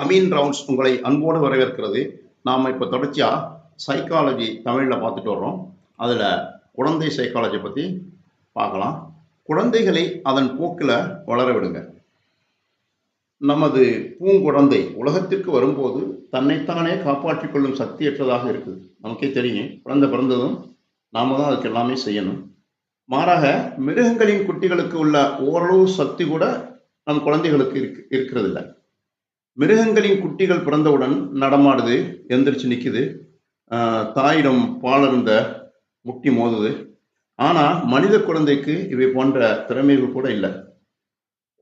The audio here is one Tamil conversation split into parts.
அமீன் ரவுண்ட்ஸ் உங்களை அன்போடு வரவேற்கிறது. நாம் இப்போ தொடர்ச்சியாக சைக்காலஜி தமிழில் பார்த்துட்டு வர்றோம். அதில் குழந்தை சைக்காலஜி பற்றி பார்க்கலாம். குழந்தைகளை அதன் போக்கில் வளர விடுங்க. நமது பூங்குழந்தை உலகத்திற்கு வரும்போது தன்னைத்தானே காப்பாற்றிக் கொள்ளும் சக்தியற்றதாக இருக்குது. நமக்கே தெரியும். குழந்தை பிறந்ததும் நாம தான் அதுக்கு எல்லாமே செய்யணும். மாறாக மிருகங்களின் குட்டிகளுக்கு உள்ள ஓரளவு சக்தி கூட நம் குழந்தைகளுக்கு இருக்கு இருக்கிறது இல்லை மிருகங்களின் குட்டிகள் பிறந்தவுடன் நடமாடுது எந்திரிச்சு நிற்குது தாயிடம் பாலருந்த முட்டி மோதுது. ஆனால் மனித குழந்தைக்கு இவை போன்ற திறமைகள் கூட இல்லை.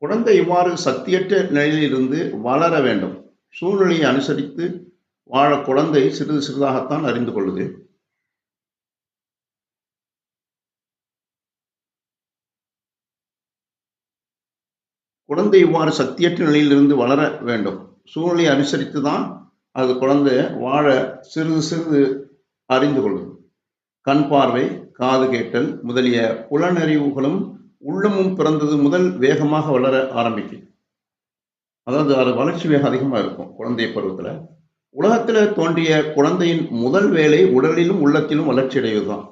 குழந்தை இவ்வாறு சக்தியற்ற நிலையிலிருந்து வளர வேண்டும். சூழ்நிலையை அனுசரித்து வாழ குழந்தை சிறிது சிறிதாகத்தான் அறிந்து கொள்ளுது. குழந்தை இவ்வாறு சக்தியற்ற நிலையிலிருந்து வளர வேண்டும். சூழ்நிலையை அனுசரித்து தான் அது குழந்தை வாழ சிறிது சிறிது அறிந்து கொள்ளும். கண் பார்வை காது கேட்டல் முதலிய புலனறிவுகளும் உள்ளமும் பிறந்தது முதல் வேகமாக வளர ஆரம்பிக்கும். அதாவது அது வளர்ச்சி வேகம் அதிகமாக இருக்கும் குழந்தை பருவத்தில். உலகத்தில் தோன்றிய குழந்தையின் முதல் வேலை உடலிலும் உள்ளத்திலும் வளர்ச்சி அடைவதுதான்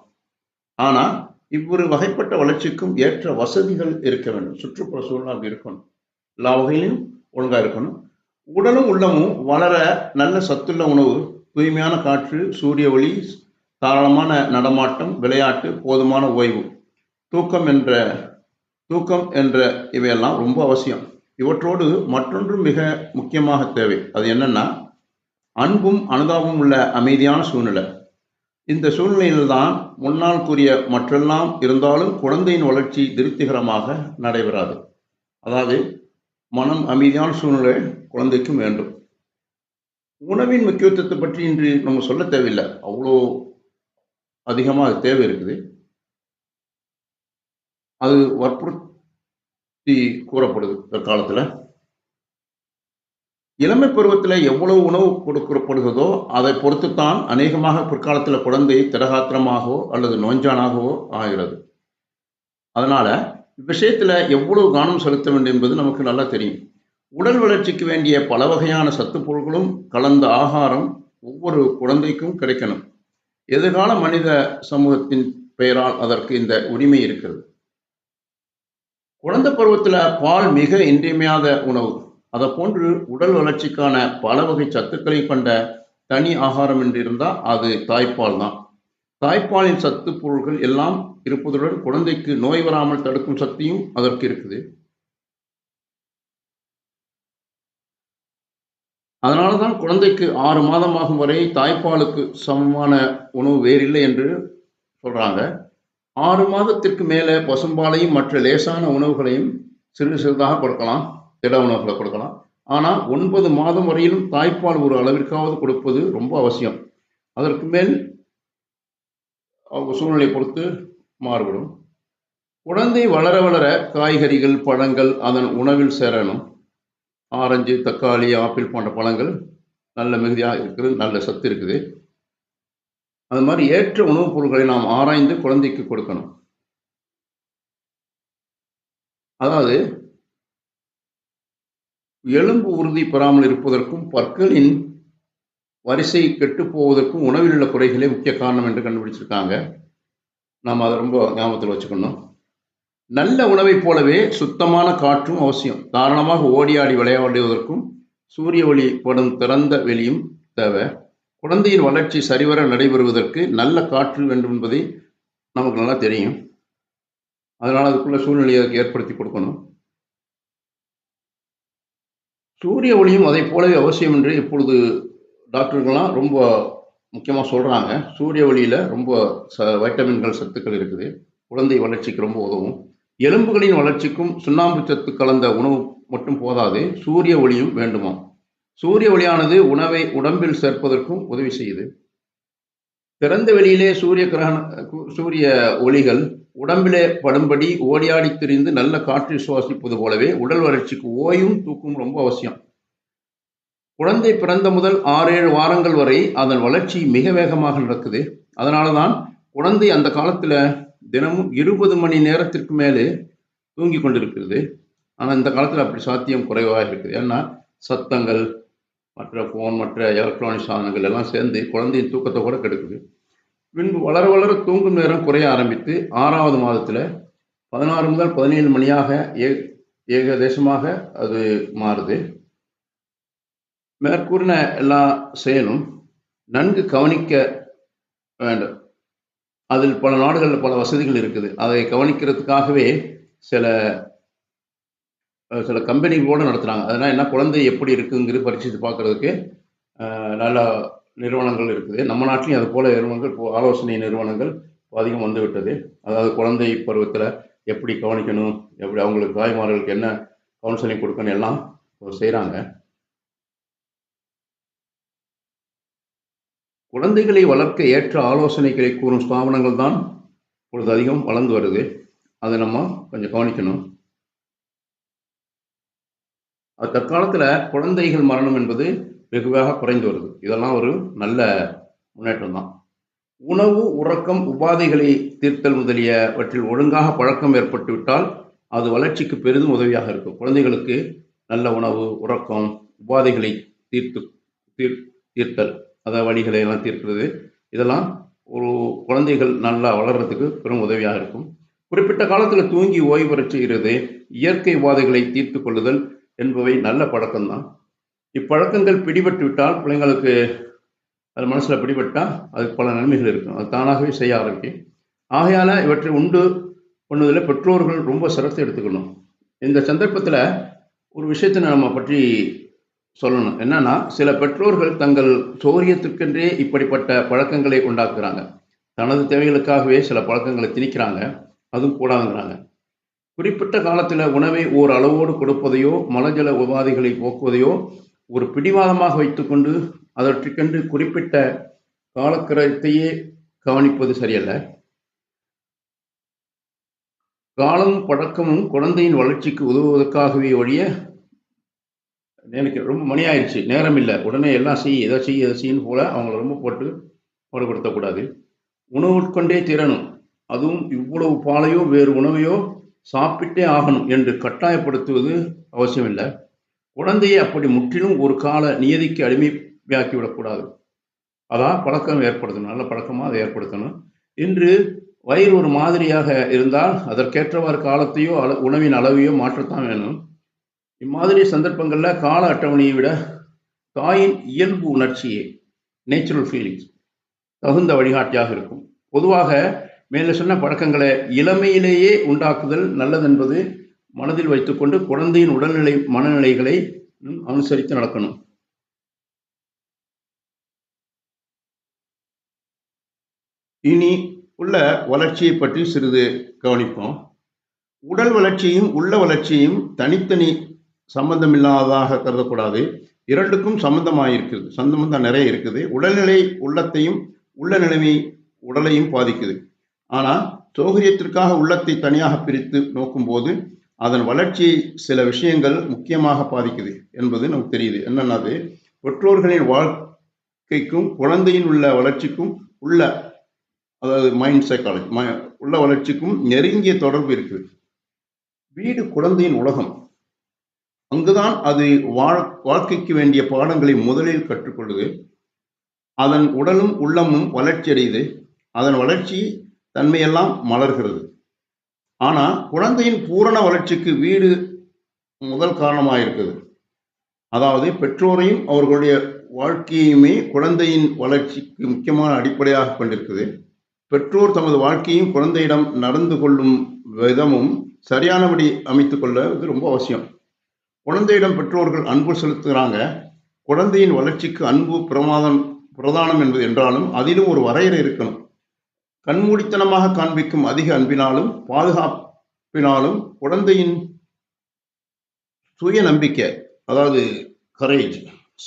ஆனால் இவ்வொரு வகைப்பட்ட வளர்ச்சிக்கும் ஏற்ற வசதிகள் இருக்க வேண்டும். சுற்றுப்புற சூழ்நிலை அப்படி இருக்கணும். எல்லா வகையிலும் ஒழுங்காக இருக்கணும். உடலும் உள்ளமும் வளர நல்ல சத்துள்ள உணவு தூய்மையான காற்று சூரிய ஒளி தாராளமான நடமாட்டம் விளையாட்டு போதுமான ஓய்வு தூக்கம் என்ற தூக்கம் என்ற இவையெல்லாம் ரொம்ப அவசியம். இவற்றோடு மற்றொன்றும் மிக முக்கியமாக தேவை. அது என்னன்னா அன்பும் அனுதாபமும் உள்ள அமைதியான சூழ்நிலை. இந்த சூழ்நிலையில்தான் முன்னால் கூறிய மற்றெல்லாம் இருந்தாலும் குழந்தையின் வளர்ச்சி திருப்திகரமாக நடைபெறாது. அதாவது மனம் அமைதியான சூழ்நிலை குழந்தைக்கும் வேண்டும். உணவின் முக்கியத்துவத்தை பற்றி இன்று நம்ம சொல்ல தேவையில்லை. அவ்வளோ அதிகமாக அது தேவை இருக்குது. அது வற்புறுத்தி கூறப்படுது தற்காலத்தில். இளமை பருவத்தில் எவ்வளவு உணவு கொடுக்கப்படுகிறதோ அதை பொறுத்துத்தான் அநேகமாக பிற்காலத்தில் குழந்தை திடகாத்திரமாகவோ அல்லது நோஞ்சானாகவோ ஆகிறது. அதனால இவ்விஷயத்தில் எவ்வளவு கவனம் செலுத்த வேண்டும் என்பது நமக்கு நல்லா தெரியும். உடல் வளர்ச்சிக்கு வேண்டிய பல வகையான சத்து பொருட்களும் கலந்த ஆகாரம் ஒவ்வொரு குழந்தைக்கும் கிடைக்கணும். எதிர்கால மனித சமூகத்தின் பெயரால் அதற்கு இந்த உரிமை இருக்கிறது. குழந்தை பருவத்தில் பால் மிக இன்றியமையாத உணவு. அதை போன்று உடல் வளர்ச்சிக்கான பல வகை சத்துக்களை கொண்ட தனி ஆகாரம் என்று இருந்தால் அது தாய்ப்பால் தான். தாய்ப்பாலின் சத்து பொருள்கள் எல்லாம் இருப்பதுடன் குழந்தைக்கு நோய் வராமல் தடுக்கும் சக்தியும் அதற்கு இருக்குது. அதனால தான் குழந்தைக்கு ஆறு மாதமாகும் வரை தாய்ப்பாலுக்கு சமமான உணவு வேறில்லை என்று சொல்றாங்க. ஆறு மாதத்திற்கு மேலே பசும்பாலையும் மற்ற லேசான உணவுகளையும் சிறு சிறிதாக கொடுக்கலாம். திட உணவுகளை கொடுக்கலாம். ஆனால் ஒன்பது மாதம் வரையிலும் தாய்ப்பால் ஒரு அளவிற்காவது கொடுப்பது ரொம்ப அவசியம். அதற்கு மேல் அவங்க சூழ்நிலையை பொறுத்து மாறுபடும். குழந்தை வளர வளர காய்கறிகள் பழங்கள் அதன் உணவில் சேரணும். ஆரஞ்சு தக்காளி ஆப்பிள் போன்ற பழங்கள் நல்ல மிகுதியாக இருக்குது நல்ல சத்து இருக்குது. அது மாதிரி ஏற்ற உணவுப் பொருட்களை நாம் ஆராய்ந்து குழந்தைக்கு கொடுக்கணும். அதாவது எலும்பு உறுதி பெறாமல் இருப்பதற்கும் பற்களின் வரிசை கெட்டு போவதற்கும் உணவில் உள்ள குறைகளே முக்கிய காரணம் என்று கண்டுபிடிச்சிருக்காங்க. நாம் அதை ரொம்ப ஞாபகத்தில் வச்சுக்கணும். நல்ல உணவைப் போலவே சுத்தமான காற்றும் அவசியம். தாராளமாக ஓடியாடி விளையாடுவதற்கும் சூரிய ஒளி படும் திறந்த வெளியும் தேவை. குழந்தையின் வளர்ச்சி சரிவர நடைபெறுவதற்கு நல்ல காற்று வேண்டும் என்பதை நமக்கு நல்லா தெரியும். அதனால் அதுக்குள்ள சூழ்நிலையை அதுக்கு ஏற்படுத்தி கொடுக்கணும். சூரிய ஒளியும் அதை போலவே அவசியம் என்று இப்பொழுது டாக்டர்கள்லாம் ரொம்ப முக்கியமாக சொல்கிறாங்க சூரிய ஒளியில் ரொம்ப ச வைட்டமின்கள் சத்துக்கள் இருக்குது. குழந்தை வளர்ச்சிக்கு ரொம்ப உதவும். எலும்புகளின் வளர்ச்சிக்கும் சுண்ணாம்பு சத்து கலந்த உணவு மட்டும் போதாது சூரிய ஒளியும் வேண்டுமாம். சூரிய ஒளியானது உணவை உடம்பில் சேர்ப்பதற்கும் உதவி செய்யுது. திறந்த வெளியிலே சூரிய கிரகண சூரிய ஒளிகள் உடம்பிலே படும்படி ஓடியாடி திரிந்து நல்ல காற்றை சுவாசிப்பது போலவே உடல் வளர்ச்சிக்கு ஓயும் தூக்கும் ரொம்ப அவசியம். குழந்தை பிறந்த முதல் ஆறு ஏழு வாரங்கள் வரை அதன் வளர்ச்சி மிக வேகமாக நடக்குது. அதனால தான் குழந்தை அந்த காலத்தில் தினமும் இருபது மணி நேரத்திற்கு மேலே தூங்கி கொண்டிருக்கிறது. ஆனால் இந்த காலத்தில் அப்படி சாத்தியம் குறைவாக இருக்குது. ஏன்னா சத்தங்கள் மற்ற ஃபோன் மற்ற எலக்ட்ரானிக் சாதனங்கள் எல்லாம் சேர்ந்து குழந்தையின் தூக்கத்தை கூட கெடுக்குது. பின்பு வளர வளர தூங்கும் நேரம் குறைய ஆரம்பித்து ஆறாவது மாதத்தில் பதினாறு முதல் பதினேழு மணியாக ஏ ஏகதேசமாக அது மாறுது. மேற்கூறின எல்லா செயலும் நன்கு கவனிக்க வேண்டும். அதில் பல நாடுகளில் பல வசதிகள் இருக்குது. அதை கவனிக்கிறதுக்காகவே சில சில கம்பெனிகளோடு நடத்துகிறாங்க அதனால் என்ன குழந்தை எப்படி இருக்குங்கிறது பரிசீலித்து பார்க்கறதுக்கு நல்ல நிறுவனங்கள் இருக்குது. நம்ம நாட்டிலையும் அது போல நிறுவனங்கள் இப்போ ஆலோசனை நிறுவனங்கள் இப்போ அதிகம் வந்துவிட்டது. அதாவது குழந்தை பருவத்தில் எப்படி கவனிக்கணும் எப்படி அவங்களுக்கு தாய்மார்களுக்கு என்ன கவுன்சிலிங் கொடுக்கணும் எல்லாம் செய்கிறாங்க குழந்தைகளை வளர்க்க ஏற்ற ஆலோசனைகளை கூறும் ஸ்தாபனங்கள் தான் இப்பொழுது அதிகம் வளர்ந்து வருது. அதை நம்ம கொஞ்சம் கவனிக்கணும். தற்காலத்தில் குழந்தைகள் மரணம் என்பது வெகுவாக குறைந்து வருது. இதெல்லாம் ஒரு நல்ல முன்னேற்றம் தான். உணவு உறக்கம் உபாதைகளை தீர்த்தல் முதலியவற்றில் ஒழுங்காக பழக்கம் ஏற்பட்டுவிட்டால் அது வளர்ச்சிக்கு பெரிதும் உதவியாக இருக்கும். குழந்தைகளுக்கு நல்ல உணவு உறக்கம் உபாதைகளை தீர்த்து தீர் தீர்த்தல் அதாவது வழிகளை எல்லாம் தீர்க்கிறது. இதெல்லாம் ஒரு குழந்தைகள் நல்லா வளர்றதுக்கு பெரும் உதவியாக இருக்கும். குறிப்பிட்ட காலத்தில் தூங்கி ஓய்வு பெறச் செய்கிறது இயற்கை உபாதைகளை தீர்த்து கொள்ளுதல் என்பவை நல்ல பழக்கம்தான். இப்பழக்கங்கள் பிடிபட்டு விட்டால் பிள்ளைங்களுக்கு அது மனசில் பிடிபட்டால் அதுக்கு பல நன்மைகள் இருக்கும். அது தானாகவே செய்ய ஆரம்பிக்கும். ஆகையால் இவற்றை உண்டு பண்ணுவதில் பெற்றோர்கள் ரொம்ப சிரத்தை எடுத்துக்கணும். இந்த சந்தர்ப்பத்தில் ஒரு விஷயத்தை நம்ம பற்றி சொல்லணும். என்னன்னா சில பெற்றோர்கள் தங்கள் சௌரியத்திற்கென்றே இப்படிப்பட்ட பழக்கங்களை உண்டாக்குறாங்க. தனது தேவைகளுக்காகவே சில பழக்கங்களை திணிக்கிறாங்க. அதுவும் கூடாதுங்கிறாங்க. குறிப்பிட்ட காலத்தில் உணவை ஓர் அளவோடு கொடுப்பதையோ மலஜல உபாதைகளை போக்குவதையோ ஒரு பிடிவாதமாக வைத்துக்கொண்டு அதற்கென்று குறிப்பிட்ட காலக்கிரத்தையே கவனிப்பது சரியல்ல. காலமும் பழக்கமும் குழந்தையின் வளர்ச்சிக்கு உதவுவதற்காகவே ஒழிய எனக்கு ரொம்ப மணி ஆயிடுச்சு நேரம் இல்லை உடனே எல்லாம் செய் எதை செய் எதை செய்யன்னு போல அவங்கள ரொம்ப போட்டு பாடுபடுத்தக்கூடாது. உணவு உட்கொண்டே திறனும் அதுவும் இவ்வளவு பாலையோ வேறு உணவையோ சாப்பிட்டே ஆகணும் என்று கட்டாயப்படுத்துவது அவசியமில்லை. குழந்தையை அப்படி முற்றிலும் ஒரு கால நியதிக்கு அடிமையாக்கி விடக்கூடாது அதான் பழக்கம் ஏற்படுத்தணும். நல்ல பழக்கமாக அதை ஏற்படுத்தணும். இன்று வயிறு ஒரு மாதிரியாக இருந்தால் அதற்கேற்றவாறு காலத்தையோ அள உணவின் அளவையோ மாற்றத்தான் வேணும். இம்மாதிரி சந்தர்ப்பங்களில் கால அட்டவணையை விட தாயின் இயல்பு உணர்ச்சியே நேச்சுரல் ஃபீலிங்ஸ் தகுந்த வழிகாட்டியாக இருக்கும். பொதுவாக மேலே சொன்ன பழக்கங்களை இளமையிலேயே உண்டாக்குதல் நல்லதென்பது மனதில் வைத்துக்கொண்டு குழந்தையின் உடல்நிலை மனநிலைகளை அனுசரித்து நடக்கணும். இனி உள்ள வளர்ச்சியை பற்றி சிறிது கவனிப்போம். உடல் வளர்ச்சியும் உள்ள வளர்ச்சியும் தனித்தனி சம்பந்தமில்லாததாக கருதக்கூடாது. இரண்டுக்கும் சம்பந்தமாக இருக்குது சம்பந்தம் நிறைய இருக்குது. உடல்நிலை உள்ளத்தையும் உள்ள நிலைமை உடலையும் பாதிக்குது. ஆனால் சௌகரியத்திற்காக உள்ளத்தை தனியாக பிரித்து நோக்கும்போது அதன் வளர்ச்சியை சில விஷயங்கள் முக்கியமாக பாதிக்குது என்பது நமக்கு தெரியுது. என்னன்னது? பெற்றோர்களின் வாழ்க்கைக்கும் குழந்தையின் உள்ள வளர்ச்சிக்கும் உள்ள அதாவது மைண்ட் சைக்காலஜி உள்ள வளர்ச்சிக்கும் நெருங்கிய தொடர்பு இருக்குது. வீடு குழந்தையின் உலகம். அங்குதான் அது வாழ் வாழ்க்கைக்கு வேண்டிய பாடங்களை முதலில் கற்றுக்கொள்ளுது. அதன் உடலும் உள்ளமும் வளர்ச்சி அடையுது அதன் வளர்ச்சி தன்மையெல்லாம் மலர்கிறது. ஆனால் குழந்தையின் பூரண வளர்ச்சிக்கு வீடு முதல் காரணமாக இருக்குது அதாவது பெற்றோரையும் அவர்களுடைய வாழ்க்கையுமே குழந்தையின் வளர்ச்சிக்கு முக்கியமான அடிப்படையாக கொண்டிருக்குது பெற்றோர் தமது வாழ்க்கையும் குழந்தையிடம் நடந்து கொள்ளும் விதமும் சரியானபடி அமைத்துக் கொள்வது ரொம்ப அவசியம். குழந்தையிடம் பெற்றோர்கள் அன்பு செலுத்துகிறாங்க. குழந்தையின் வளர்ச்சிக்கு அன்பு பிரமாதம் பிரதானம் என்பது என்றாலும் அதிலும் ஒரு வரையறை இருக்கணும். கண்மூடித்தனமாக காண்பிக்கும் அதிக அன்பினாலும் பாதுகாப்பினாலும் குழந்தையின் சுய நம்பிக்கை அதாவது கரேஜ்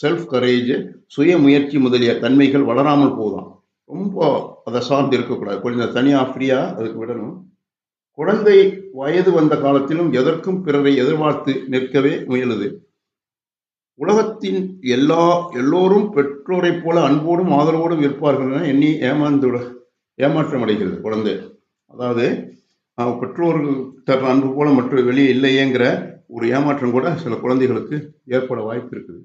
செல்ஃப் கரேஜ் சுய முயற்சி முதலிய தன்மைகள் வளராமல் போகுதாம் ரொம்ப அதை சார்ந்து இருக்கக்கூடாது. கொஞ்சம் தனியாக ஃப்ரீயாக அதுக்கு விடணும். குழந்தை வயது வந்த காலத்திலும் எதற்கும் பிறரை எதிர்பார்த்து நிற்கவே முயலுது. உலகத்தின் எல்லா எல்லோரும் பெற்றோரைப் போல அன்போடும் ஆதரவோடும் இருப்பார்கள் என எண்ணி ஏமாந்து ஏமாற்றம் அடைகிறது குழந்தை. அதாவது பெற்றோர்கள் தர்ற அன்பு போல மற்ற வெளியே இல்லையேங்கிற ஒரு ஏமாற்றம் கூட சில குழந்தைகளுக்கு ஏற்பட வாய்ப்பு இருக்குது.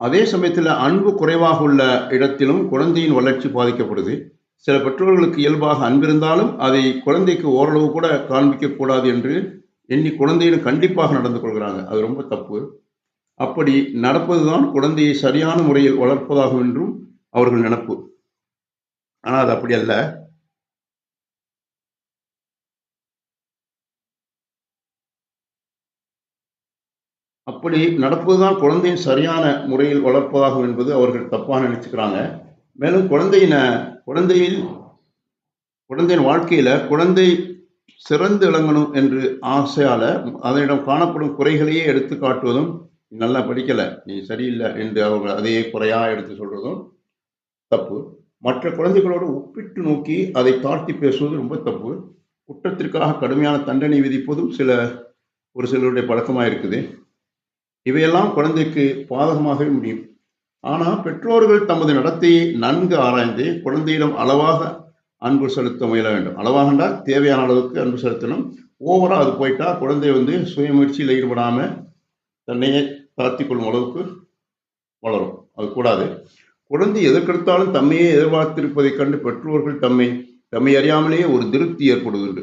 அதே சமயத்தில் அன்பு குறைவாக உள்ள இடத்திலும் குழந்தையின் வளர்ச்சி பாதிக்கப்படுது. சில பெற்றோர்களுக்கு இயல்பாக அன்பிருந்தாலும் அதை குழந்தைக்கு ஓரளவு கூட காண்பிக்க கூடாது என்று எண்ணி குழந்தையிடம் கண்டிப்பாக நடந்து கொள்கிறாங்க. அது ரொம்ப தப்பு. அப்படி நடப்பதுதான் குழந்தையை சரியான முறையில் வளர்ப்பதாகும் என்றும் அவர்கள் நினப்பு. ஆனால் அது அப்படி அல்ல. அப்படி நடப்பதுதான் குழந்தையின் சரியான முறையில் வளர்ப்பதாகும் என்பது அவர்கள் தப்பாக நினைச்சுக்கிறாங்க. மேலும் குழந்தையின குழந்தையில் குழந்தையின் வாழ்க்கையில குழந்தை சிறந்து விளங்கணும் என்று ஆசையால அதனிடம் காணப்படும் குறைகளையே எடுத்து காட்டுவதும் "நீ நல்லா படிக்கல நீ சரியில்லை என்று அவங்க அதையே குறையா எடுத்து சொல்றதும் தப்பு. மற்ற குழந்தைகளோடு ஒப்பிட்டு நோக்கி அதை தாழ்த்தி பேசுவது ரொம்ப தப்பு. குற்றத்திற்காக கடுமையான தண்டனை விதிப்பதும் சில ஒரு சிலருடைய பழக்கமாக இருக்குது. இவையெல்லாம் குழந்தைக்கு பாதகமாகவே முடியும். ஆனால் பெற்றோர்கள் தமது நடத்தையை நன்கு ஆராய்ந்து குழந்தையிடம் அளவாக அன்பு செலுத்த முயல வேண்டும். அளவாகண்டா தேவையான அளவுக்கு அன்பு செலுத்தணும். ஓவராக அது போயிட்டா குழந்தை வந்து சுயமுயற்சியில் ஈடுபடாமல் தன்னையே தாழ்த்தி கொள்ளும் அளவுக்கு வளரும். அது கூடாது. குழந்தை எதற்கெடுத்தாலும் தம்மையே எதிர்பார்த்திருப்பதைக் கண்டு பெற்றோர்கள் தம்மை தம்மை அறியாமலேயே ஒரு திருப்தி ஏற்படுவதுண்டு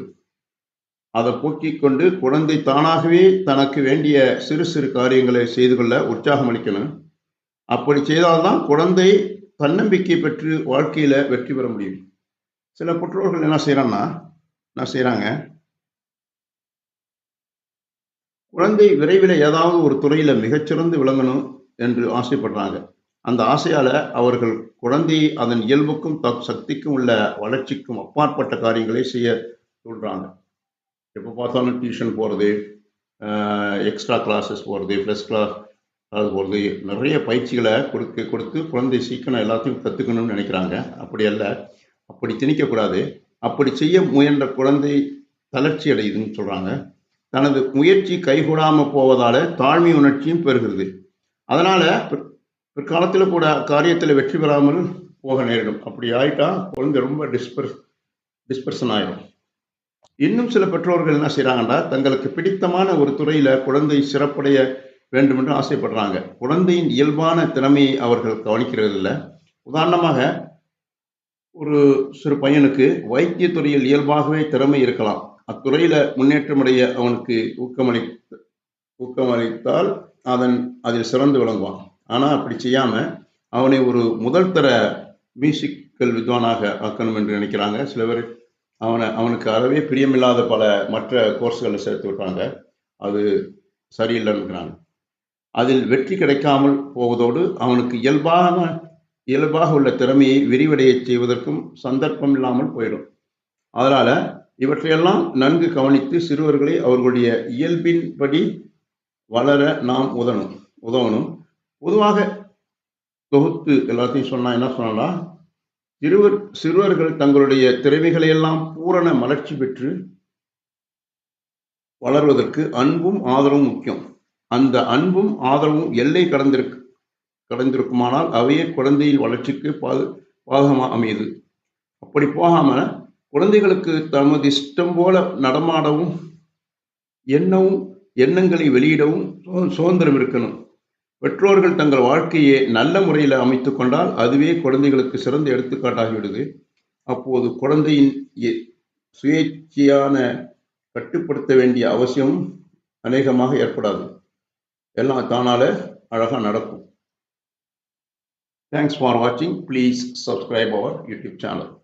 அதை போக்கிக் கொண்டு குழந்தை தானாகவே தனக்கு வேண்டிய சிறு சிறு காரியங்களை செய்து கொள்ள உற்சாகம் அளிக்கணும் அப்படி செய்தால்தான் குழந்தை தன்னம்பிக்கை பெற்று வாழ்க்கையில வெற்றி பெற முடியும். சில பெற்றோர்கள் என்ன செய்யறாங்கன்னா என்ன செய்யறாங்க குழந்தை விரைவில் ஏதாவது ஒரு துறையில மிகச்சிறந்து விளங்கணும் என்று ஆசைப்படுறாங்க. அந்த ஆசையால அவர்கள் குழந்தையை அதன் இயல்புக்கும் த- சக்திக்கும் உள்ள வளர்ச்சிக்கும் அப்பாற்பட்ட காரியங்களை செய்ய சொல்றாங்க. எப்போ பார்த்தாலும் டியூஷன் போகிறது எக்ஸ்ட்ரா கிளாஸஸ் போகிறது ப்ளஸ் கிளாஸ் அது போகிறது நிறைய பயிற்சிகளை கொடுக்க கொடுத்து குழந்தை சீக்கிரம் எல்லாத்தையும் கற்றுக்கணும்னு நினைக்கிறாங்க. அப்படி அல்ல அப்படி திணிக்கக்கூடாது. அப்படி செய்ய முயன்ற குழந்தை தளர்ச்சி அடையுதுன்னு சொல்கிறாங்க தனது முயற்சி கைகூடாமல் போவதால் தாழ்மை உணர்ச்சியும் பெறுகிறது அதனால் பிற்காலத்தில் கூட காரியத்தில் வெற்றி பெறாமல் போக நேரிடும். அப்படி ஆயிட்டா குழந்தை ரொம்ப டிஸ்பர்ஸ் டிஸ்பர்ஷன் ஆயிடும் இன்னும் சில பெற்றோர்கள் என்ன செய்றாங்கன்னா தங்களுக்கு பிடித்தமான ஒரு துறையில குழந்தை சிறப்படைய வேண்டும் என்று ஆசைப்படுறாங்க. குழந்தையின் இயல்பான திறமையை அவர்கள் கவனிக்கிறது இல்லை உதாரணமாக ஒரு சிறு பையனுக்கு வைத்தியத்துறையில் இயல்பாகவே திறமை இருக்கலாம். அத்துறையில முன்னேற்றமடைய அவனுக்கு ஊக்கமளி ஊக்கமளித்தால் அதன் அதில் சிறந்து விளங்குவான். ஆனால் அப்படி செய்யாமல் அவனை ஒரு முதல் தர மியூசிக்கல் வித்வானாக ஆக்கணும் என்று நினைக்கிறாங்க. சில பேர் அவனை அவனுக்கு அறவே பிரியமில்லாத பல மற்ற கோர்ஸ்களில் சேர்த்து விட்டாங்க. அது சரியில்லைன்னுக்கிறாங்க அதில் வெற்றி கிடைக்காமல் போவதோடு அவனுக்கு இயல்பான இயல்பாக உள்ள திறமையை விரிவடையச் செய்வதற்கும் சந்தர்ப்பம் இல்லாமல் போயிடும். அதனால இவற்றையெல்லாம் நன்கு கவனித்து சிறுவர்களை அவர்களுடைய இயல்பின்படி வளர நாம் உதணும் உதவணும். பொதுவாக தொகுத்து எல்லாத்தையும் சொன்னா என்ன சொன்னா சிறுவர் சிறுவர்கள் தங்களுடைய திறமைகளை எல்லாம் பூரண மலர்ச்சி பெற்று வளர்வதற்கு அன்பும் ஆதரவும் முக்கியம். அந்த அன்பும் ஆதரவும் எல்லை கடந்திருக்கு கடந்திருக்குமானால் அவையே குழந்தையின் வளர்ச்சிக்கு பாது பாதகமா அமையுது. அப்படி போகாம குழந்தைகளுக்கு தமது இஷ்டம் போல நடமாடவும் எண்ணவும் எண்ணங்களை வெளியிடவும் சுதந்திரம் இருக்கணும். பெற்றோர்கள் தங்கள் வாழ்க்கையை நல்ல முறையில் அமைத்து கொண்டால் அதுவே குழந்தைகளுக்கு சிறந்த எடுத்துக்காட்டாகிவிடுது. அப்போது குழந்தையின் இ- சுயேட்சையான கட்டுப்படுத்த வேண்டிய அவசியம் அநேகமாக ஏற்படாது. எல்லாம் தானால அழகாக நடக்கும். தேங்க்ஸ் ஃபார் வாட்சிங் please subscribe our YouTube channel